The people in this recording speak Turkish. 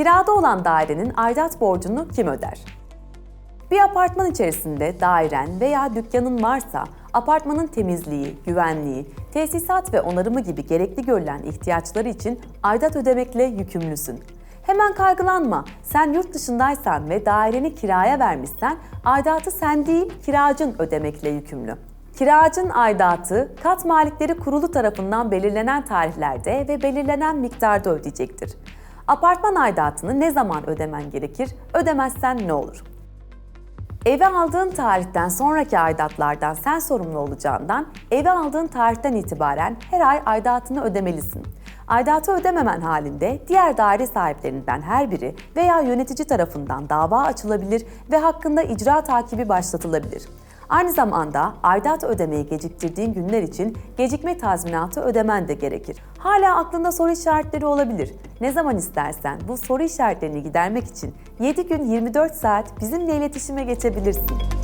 Kirada olan dairenin aidat borcunu kim öder? Bir apartman içerisinde dairen veya dükkanın varsa apartmanın temizliği, güvenliği, tesisat ve onarımı gibi gerekli görülen ihtiyaçları için aidat ödemekle yükümlüsün. Hemen kaygılanma. Sen yurt dışındaysan ve daireni kiraya vermişsen aidatı sen değil kiracın ödemekle yükümlü. Kiracın aidatı kat malikleri kurulu tarafından belirlenen tarihlerde ve belirlenen miktarda ödeyecektir. Apartman aidatını ne zaman ödemen gerekir? Ödemezsen ne olur? Eve aldığın tarihten sonraki aidatlardan sen sorumlu olacağından eve aldığın tarihten itibaren her ay aidatını ödemelisin. Aidatı ödememen halinde diğer daire sahiplerinden her biri veya yönetici tarafından dava açılabilir ve hakkında icra takibi başlatılabilir. Aynı zamanda aidat ödemeyi geciktirdiğin günler için gecikme tazminatı ödemen de gerekir. Hala aklında soru işaretleri olabilir. Ne zaman istersen bu soru işaretlerini gidermek için 7 gün 24 saat bizimle iletişime geçebilirsin.